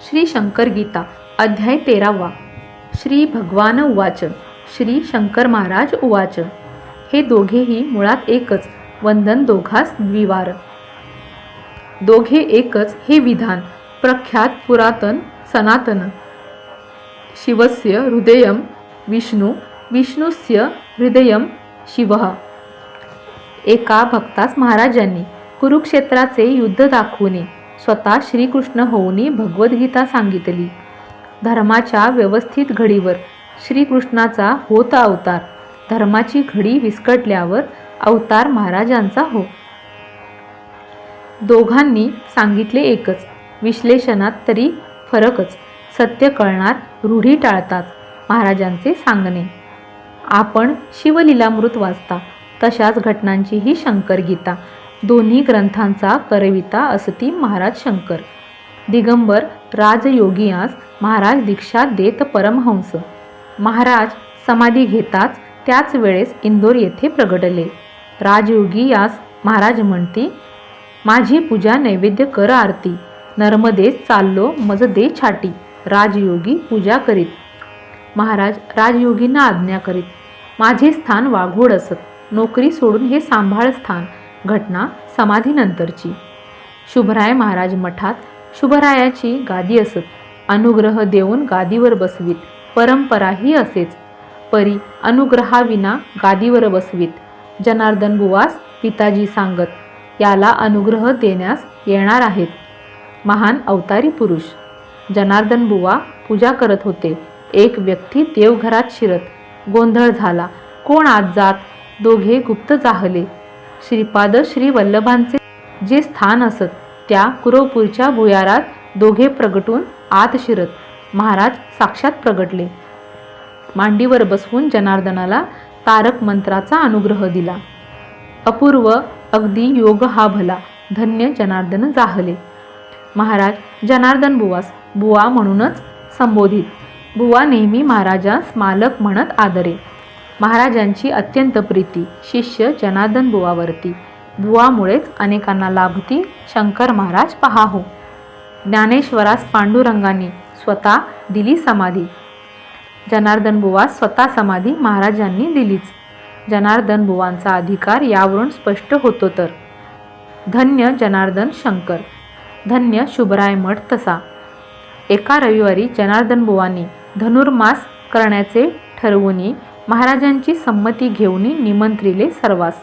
श्री शंकर गीता अध्याय तेरावा. श्री भगवान उवाच श्री शंकर महाराज उवाच. हे दोघेही मुळात एकच वंदन दोघास द्विवार. दोघे एकच हे विधान प्रख्यात पुरातन सनातन. शिवस्य हृदय विष्णू विष्णुस्य हृदयं शिवः. एका भक्तास महाराजांनी कुरुक्षेत्राचे युद्ध दाखवणे स्वतः श्रीकृष्ण होऊनी भगवद्गीता सांगितली. धर्माच्या व्यवस्थित घडीवर श्रीकृष्णाचा होत अवतार. धर्माची घडी विस्कटल्यावर अवतार महाराजांचा हो. दोघांनी सांगितले एकच विश्लेषणात तरी फरकच. सत्य कळणार रूढी टाळतात महाराजांचे सांगणे. आपण शिवलीलामृत वाचता तशाच घटनांची ही शंकर गीता दोन्ही ग्रंथांचा करविता असती महाराज शंकर. दिगंबर राजयोगियास महाराज दीक्षा देत परमहंस. महाराज समाधी घेताच त्याच वेळेस इंदोर येथे प्रगटले. राजयोगी यास महाराज म्हणते माझी पूजा नैवेद्य कर आरती. नर्मदेस चाललो मज दे छाटी. राजयोगी पूजा करीत महाराज राजयोगींना आज्ञा करीत माझे स्थान वाघोड असत नोकरी सोडून हे सांभाळ स्थान. घटना समाधीनंतरची. शुभराय महाराज मठात शुभरायाची गादी असत. अनुग्रह देऊन गादीवर बसवीत. परंपराही असेच. परी अनुग्रहाविना गादीवर बसवीत. जनार्दन बुवास पिताजी सांगत याला अनुग्रह देण्यास येणार आहेत. महान अवतारी पुरुष. जनार्दन बुवा पूजा करत होते. एक व्यक्ती देवघरात शिरत. गोंधळ झाला. कोण आत जात? दोघे गुप्त जाहले श्रीपाद श्री वल्लभांचे जे स्थान असत त्या कुरवपूरच्या भुयारात दोघे प्रगटून आत शिरत महाराज साक्षात प्रगटले. मांडीवर बसवून जनार्दनाला तारक मंत्राचा अनुग्रह दिला. अपूर्व अगदी योग हा भला धन्य जनार्दन जाहले. महाराज जनार्दन बुवास बुवा म्हणूनच संबोधित. बुवा नेहमी महाराजास मालक म्हणत आदरे. महाराजांची अत्यंत प्रीती. शिष्य जनार्दन बुवावरती. बुवामुळेच अनेकांना लाभती शंकर महाराज पहा हो ज्ञानेश्वरास पांडुरंगाने स्वतः दिली समाधी. जनार्दन बुवा स्वतः समाधी महाराजांनी दिलीच. जनार्दन बुवांचा अधिकार यावरून स्पष्ट होतो तर. धन्य जनार्दन शंकर. धन्य शुभराय मठ तसा. एका रविवारी जनार्दन बुवांनी धनुर्मास करण्याचे ठरवून महाराजांची संमती घेऊन निमंत्रिले सर्वास.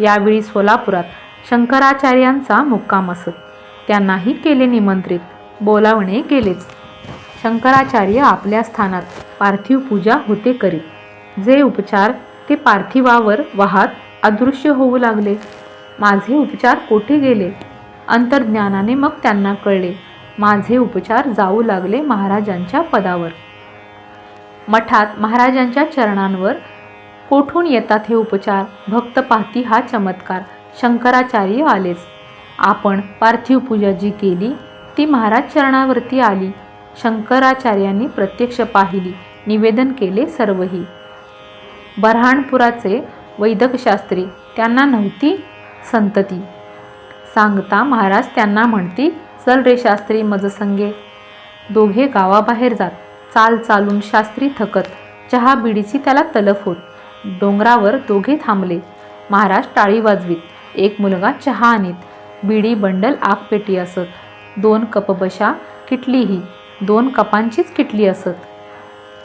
यावेळी सोलापुरात शंकराचार्यांचा मुक्काम असत. त्यांनाही केले निमंत्रित. बोलावणे गेलेच शंकराचार्य आपल्या स्थानात पार्थिव पूजा होते करीत. जे उपचार ते पार्थिवावर वाहत अदृश्य होऊ लागले. माझे उपचार कोठे गेले? अंतर्ज्ञानाने मग त्यांना कळले. माझे उपचार जाऊ लागले महाराजांच्या पदावर. मठात महाराजांच्या चरणांवर कोठून येतात हे उपचार? भक्त पाहती हा चमत्कार. शंकराचार्य आलेच. आपण पार्थिव पूजा जी केली ती महाराज चरणावरती आली. शंकराचार्यांनी प्रत्यक्ष पाहिली. निवेदन केले सर्वही. बऱ्हाणपुराचे वैदकशास्त्री त्यांना नव्हती संतती. सांगता महाराज त्यांना म्हणती चल रे शास्त्री मजसंगे. दोघे गावाबाहेर जात. चाल चालून शास्त्री थकत चहा बिडीची त्याला तलफ होत. डोंगरावर दोघे थांबले. महाराज टाळी वाजवीत. एक मुलगा चहा आणीत. बिडी बंडल आगपेटी असत. दोन कपबशा किटलीही. दोन कपांचीच किटली असत.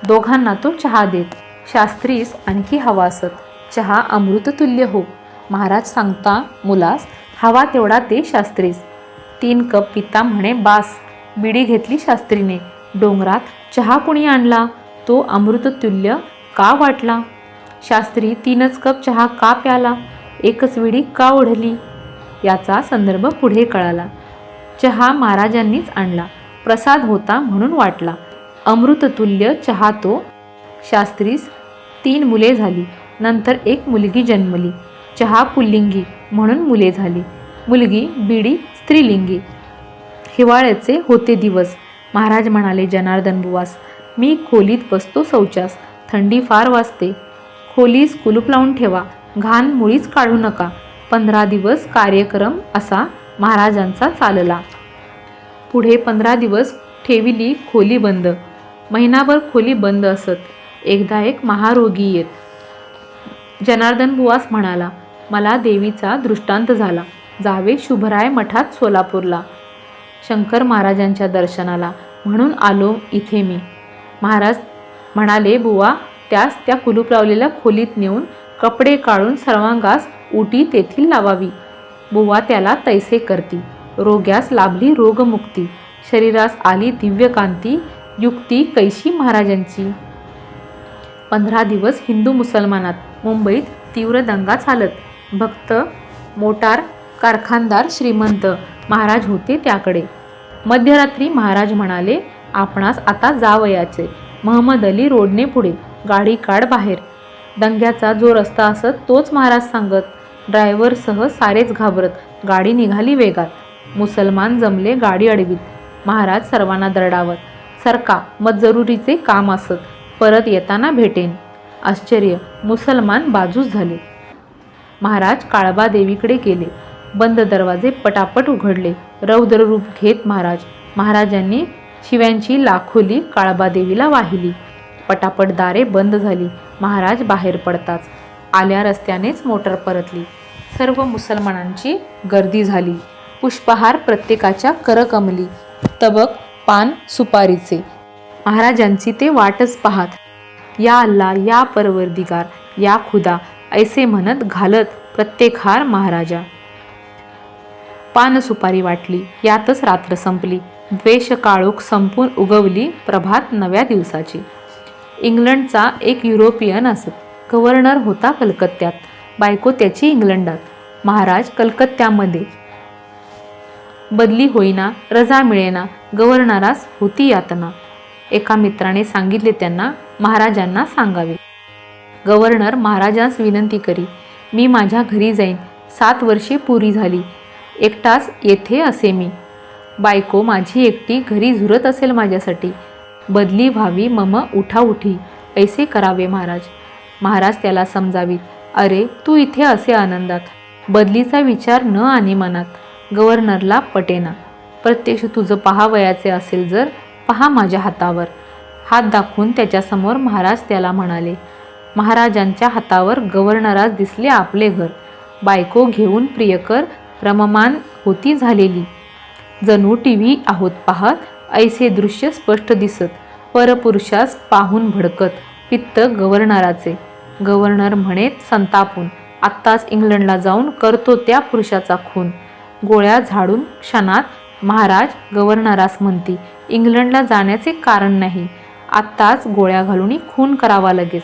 दोघांना तो चहा देत. शास्त्रीस आणखी हवा असत. चहा अमृततुल्य हो. महाराज सांगता मुलास हवा तेवढा ते शास्त्रीस. तीन कप पिता म्हणे बास. बिडी घेतली शास्त्रीने. डोंगरात चहा कुणी आणला? तो अमृततुल्य का वाटला? शास्त्री तीनच कप चहा का प्याला? एकच विडी का ओढली? याचा संदर्भ पुढे कळाला. चहा महाराजांनीच आणला. प्रसाद होता म्हणून वाटला. अमृततुल्य चहा तो. शास्त्रीस तीन मुले झाली. नंतर एक मुलगी जन्मली. चहा पुल्लिंगी म्हणून मुले झाली. मुलगी बिडी स्त्रीलिंगी. हिवाळ्याचे होते दिवस. महाराज म्हणाले जनार्दन बुवास मी खोलीत बसतो शौचास. थंडी फार वाजते. खोलीस कुलूप लावून ठेवा. घाण मुळीच काढू नका. पंधरा दिवस कार्यक्रम असा महाराजांचा चालला. पुढे पंधरा दिवस ठेविली खोली बंद. महिनाभर खोली बंद असत. एकदा एक महारोगी येत. जनार्दन बुवास म्हणाला मला देवीचा दृष्टांत झाला. जावे शुभराय मठात सोलापूरला. शंकर महाराजांच्या दर्शनाला. म्हणून आलो इथे मी. महाराज म्हणाले बुवा त्यास त्या कुलूप लावलेल्या खोलीत नेऊन कपडे काढून सर्वांगास उटी तेथील लावावी. बुवा त्याला तैसे करती. रोग्यास लाभली रोगमुक्ती. शरीरास आली दिव्यकांती युक्ती कैशी महाराजांची? पंधरा दिवस हिंदू मुसलमानात मुंबईत तीव्र दंगा चालत. भक्त मोटार कारखानदार श्रीमंत महाराज होते त्याकडे. मध्यरात्री महाराज म्हणाले आपणास आता जावयाचे. महम्मद अली रोडने पुढे. गाडी काढ बाहेर. दंग्याचा जो रस्ता असत तोच महाराज सांगत ड्रायव्हरसह सारेच घाबरत. गाडी निघाली वेगात. मुसलमान जमले गाडी अडवीत. महाराज सर्वांना दरडावत. सरका मत जरुरीचे काम असत. परत येताना भेटेन. आश्चर्य. मुसलमान बाजूस झाले. महाराज काळबा देवीकडे गेले. बंद दरवाजे पटापट उघडले. रौद्र रूप घेत महाराज. महाराजांनी शिव्यांची लाखोली काळबादेवीला वाहिली. पटापट दारे बंद झाली. महाराज बाहेर पडताच. आल्या रस्त्यानेच मोटर परतली. सर्व मुसलमानांची गर्दी झाली. पुष्पहार प्रत्येकाच्या करकमली. तबक पान सुपारीचे. महाराजांची ते वाटच पाहत. या अल्ला या परवरदिगार या खुदा ऐसे म्हणत घालत प्रत्येक हार महाराजा. पान सुपारी वाटली. यातच रात्र संपली. द्वेष काळोख संपून उगवली प्रभात नव्या दिवसाची. इंग्लंडचा एक युरोपियन असत. गव्हर्नर होता कलकत्त्यात. बायको त्याची इंग्लंडात. महाराज कलकत्त्यामध्ये. बदली होईना रजा मिळेना गव्हर्नरास होती यातना. एका मित्राने सांगितले त्यांना महाराजांना सांगावे. गव्हर्नर महाराजांस विनंती करी मी माझ्या घरी जाईन. सात वर्षे पुरी झाली. एकटाच येथे असे मी. बायको माझी एकटी घरी झुरत असेल माझ्यासाठी. बदली व्हावी मम उठाउठी ऐसे करावे महाराज. महाराज त्याला समजावीत. अरे तू इथे असे आनंदात. बदलीचा विचार न आणि मनात. गव्हर्नरला पटेना. प्रत्यक्ष तुझं पहावयाचे असेल जर पहा माझ्या हातावर. हात दाखवून त्याच्यासमोर महाराज त्याला म्हणाले महाराजांच्या हातावर गव्हर्नरास दिसले आपले घर. बायको घेऊन प्रियकर रममान होती झालेली. जणू टी व्ही आहोत पाहत ऐसे दृश्य स्पष्ट दिसत परपुरुषास पाहून भडकत पित्त गव्हर्नराचे गव्हर्नर म्हणेत संतापून आत्ताच इंग्लंडला जाऊन करतो त्या पुरुषाचा खून. गोळ्या झाडून क्षणात महाराज गव्हर्नरास म्हणती इंग्लंडला जाण्याचे कारण नाही. आत्ताच गोळ्या घालून खून करावा लगेच.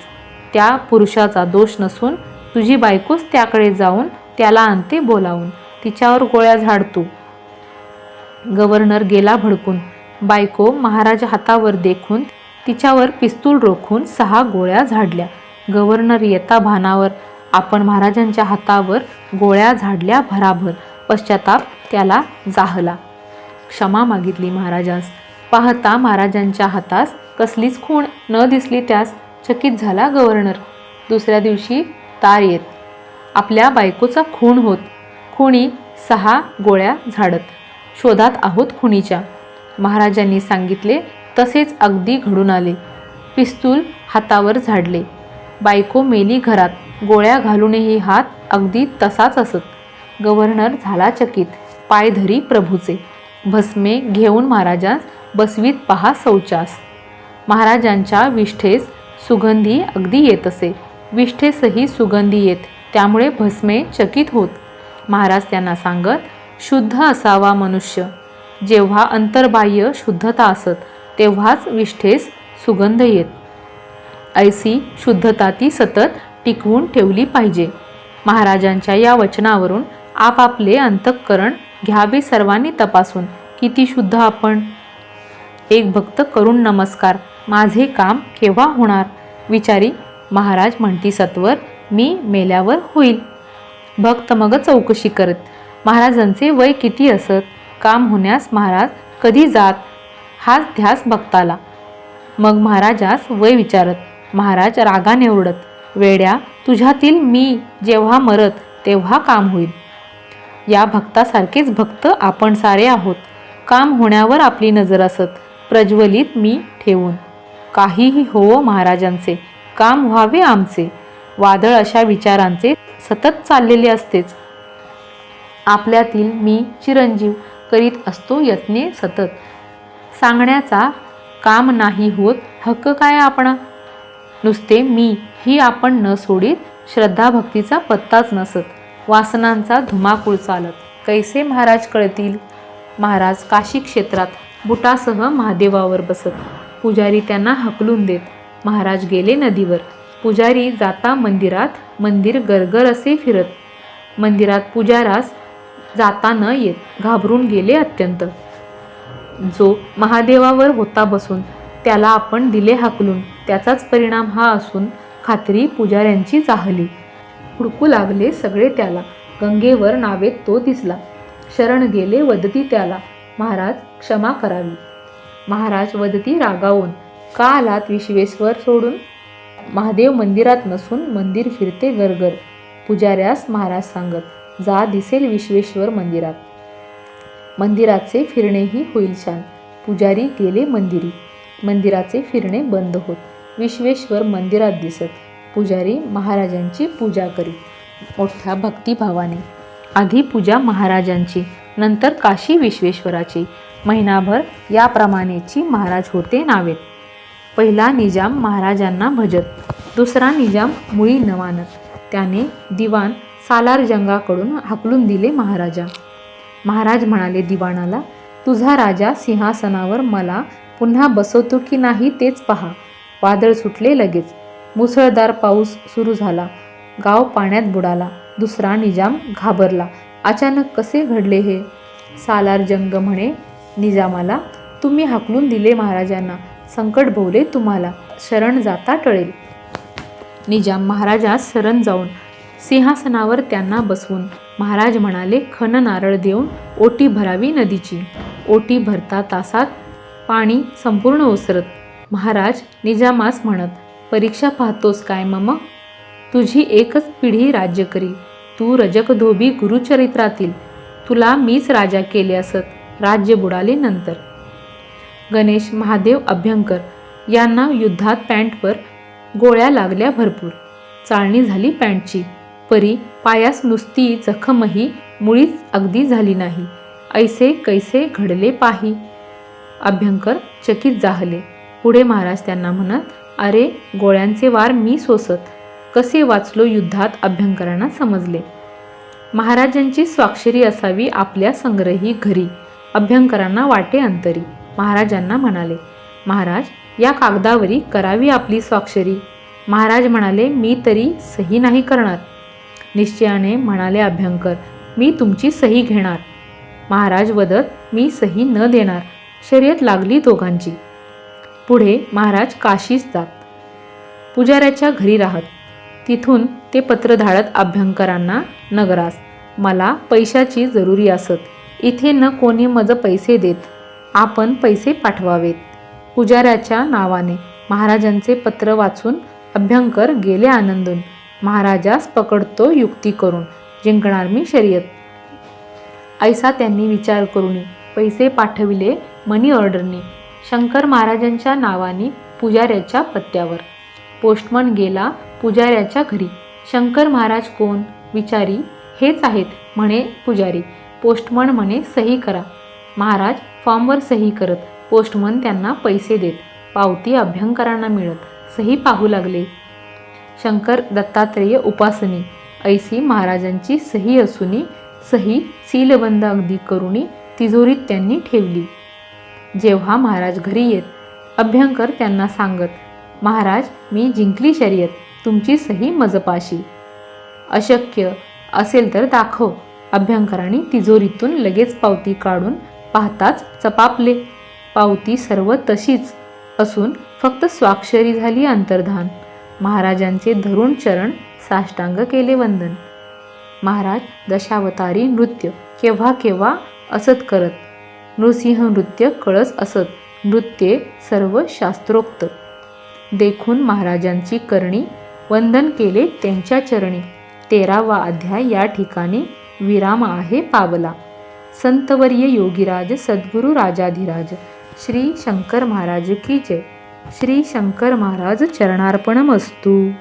त्या पुरुषाचा दोष नसून तुझी बायकोच त्याकडे जाऊन त्याला आणते बोलावून. तिच्यावर गोळ्या झाडतो. गव्हर्नर गेला भडकून. बायको महाराज हातावर देखून तिच्यावर पिस्तूल रोखून सहा गोळ्या झाडल्या. गव्हर्नर येता भानावर आपण महाराजांच्या हातावर गोळ्या झाडल्या भराभर. पश्चाताप त्याला जाहला. क्षमा मागितली महाराजांस. पाहता महाराजांच्या हातास कसलीच खूण न दिसली त्यास चकित झाला गव्हर्नर. दुसऱ्या दिवशी तार येत. आपल्या बायकोचा खून होत. खुणी सहा गोळ्या झाडत. शोधात आहोत खुणीच्या. महाराजांनी सांगितले तसेच अगदी घडून आले. पिस्तूल हातावर झाडले. बायको मेली घरात. गोळ्या घालूनही हात अगदी तसाच असत. गव्हर्नर झाला चकित. पायधरी प्रभूचे. भस्मे घेऊन महाराजांस बसवीत पहा शौचास. महाराजांच्या विष्ठेस सुगंधी अगदी येत असे. विष्ठेसही सुगंधी येत. त्यामुळे भस्मे चकित होत. महाराज त्यांना सांगत शुद्ध असावा मनुष्य. जेव्हा अंतर्बाह्य शुद्धता असत तेव्हाच विष्ठेस सुगंध येत. ऐसी शुद्धता ती सतत टिकवून ठेवली पाहिजे. महाराजांच्या या वचनावरून आपापले अंतःकरण घ्यावे सर्वांनी तपासून. किती शुद्ध आपण. एक भक्त करून नमस्कार. माझे काम केव्हा होणार? विचारी महाराज म्हणती सत्वर मी मेल्यावर होईल. भक्त मग चौकशी करत. महाराजांचे वय किती असत? काम होण्यास महाराज कधी जात? हाच ध्यास भक्ताला. मग महाराजास वय विचारत. महाराज रागाने ओरडत. वेड्या तुझ्यातील मी जेव्हा मरत तेव्हा काम होईल. या भक्तासारखेच भक्त आपण सारे आहोत. काम होण्यावर आपली नजर असत. प्रज्वलित मी ठेवून. काहीही होवो महाराजांचे. काम व्हावे आमचे. वादळ अशा विचारांचे सतत चाललेले असतेच. आपल्यातील मी चिरंजीव करीत असतो यत्ने सतत. सांगण्याचा काम नाही होत हक्क काय आपण? नुसते मी ही आपण न सोडीत श्रद्धा भक्तीचा पत्ताच नसत. वासनांचा धुमाकूळ चालत. कैसे महाराज कळतील? महाराज काशी क्षेत्रात बुटासह महादेवावर बसत. पुजारी त्यांना हकलून देत. महाराज गेले नदीवर. पुजारी जाता मंदिरात मंदिर गरगर असे फिरत. मंदिरात पुजारास जाता न येत घाबरून गेले अत्यंत. जो महादेवावर होता बसून त्याला आपण दिले हाकलून त्याचाच परिणाम हा असून खात्री पुजाऱ्यांची चाहली. हुडकू लागले सगळे त्याला गंगेवर नावेत तो दिसला. शरण गेले वदती त्याला महाराज क्षमा करावी. महाराज वदती रागावून का आलात विश्वेश्वर सोडून? महादेव मंदिरात नसून मंदिर फिरते गरगर पुजाऱ्यास महाराज सांगत जा दिसेल विश्वेश्वर मंदिरात. मंदिराचे फिरणेही होईल छान. पुजारी गेले मंदिरी. मंदिराचे फिरणे बंद होत. विश्वेश्वर मंदिरात दिसत. पुजारी महाराजांची पूजा करीत. मोठ्या भक्तिभावाने. आधी पूजा महाराजांची नंतर काशी विश्वेश्वराची. महिनाभर याप्रमाणेची महाराज होते नावेत. पहिला निजाम महाराजांना भजत दुसरा निजाम मुळी न मानत त्याने दिवाण सालार जंगाकडून हाकलून दिले महाराजा. महाराज म्हणाले दिवाणाला तुझा राजा सिंहासनावर मला पुन्हा बसवतो की नाही तेच पहा. वादळ सुटले लगेच. मुसळधार पाऊस सुरू झाला. गाव पाण्यात बुडाला. दुसरा निजाम घाबरला. अचानक कसे घडले हे? सालार जंग म्हणे निजामाला तुम्ही हाकलून दिले महाराजांना. संकट भोवले तुम्हाला. शरण जाता टळेल. निजाम महाराजास शरण जाऊन सिंहासनावर त्यांना बसवून महाराज म्हणाले खन नारळ देऊन ओटी भरावी नदीची. ओटी भरता तासात पाणी संपूर्ण ओसरत. महाराज निजामास म्हणत परीक्षा पाहतोस काय मम? तुझी एकच पिढी राज्य करी. तू रजक धोबी गुरुचरित्रातील. तुला मीच राजा केले असत. राज्य बुडाले नंतर. गणेश महादेव अभ्यंकर यांना युद्धात पॅन्टवर गोळ्या लागल्या भरपूर. चाळणी झाली पॅन्टची. परी पायास नुसती जखमही मुळीच अगदी झाली नाही. ऐसे कैसे घडले पाही? अभ्यंकर चकित जाहले पुढे महाराज त्यांना म्हणत अरे गोळ्यांचे वार मी सोसत. कसे वाचलो युद्धात अभ्यंकरांना समजले. महाराजांची स्वाक्षरी असावी आपल्या संग्रही घरी. अभ्यंकरांना वाटे अंतरी. महाराजांना म्हणाले महाराज या कागदावरी करावी आपली स्वाक्षरी. महाराज म्हणाले मी तरी सही नाही करणार. निश्चयाने म्हणाले अभ्यंकर मी तुमची सही घेणार. महाराज वदत मी सही न देणार शर्यत लागली दोघांची. पुढे महाराज काशीस जात. पुजाऱ्याच्या घरी राहत. तिथून ते पत्र धाडत अभ्यंकरांना नगरास मला पैशाची जरुरी असत. इथे न कोणी मज पैसे देत. आपण पैसे पाठवावेत. पुजाऱ्याच्या नावाने महाराजांचे पत्र वाचून अभ्यंकर गेले आनंदून. महाराजास पकडतो युक्ती करून. जिंकणार मी शर्यत. ऐसा त्यांनी विचार करूनी पैसे पाठविले मनी ऑर्डरने. शंकर महाराजांच्या नावाने पुजाऱ्याच्या पत्त्यावर. पोस्टमन गेला पुजाऱ्याच्या घरी. शंकर महाराज कोण? विचारी. हेच आहेत म्हणे पुजारी. पोस्टमन म्हणे सही करा. महाराज फॉर्मवर सही करत पोस्टमन त्यांना पैसे देत पावती अभ्यंकरांना मिळत सही पाहू लागले. शंकर दत्तात्रेय उपासनी ऐसी महाराजांची सही असूनी सही सीलबंद अगदी करुणी तिजोरीत त्यांनी ठेवली. जेव्हा महाराज घरी येत अभ्यंकर त्यांना सांगत महाराज मी जिंकली शर्यत तुमची सही मजपाशी. अशक्य असेल तर दाखव. अभ्यंकरांनी तिजोरीतून लगेच पावती काढून पाहताच चपापले. पावती सर्व तशीच असून फक्त स्वाक्षरी झाली अंतर्धान. महाराजांचे धरून चरण साष्टांग केले वंदन. महाराज दशावतारी नृत्य केव्हा केव्हा असत करत. नृसिंह नृत्य कळस असत. नृत्ये सर्व शास्त्रोक्त. देखून महाराजांची करणी वंदन केले त्यांच्या चरणी. तेरावा अध्याय या ठिकाणी विराम आहे पावला. संतवर्य योगीराज सद्गुरू राजाधिराज. श्री शंकर महाराज की जय. श्री शंकर महाराज चरणार्पणमस्तू.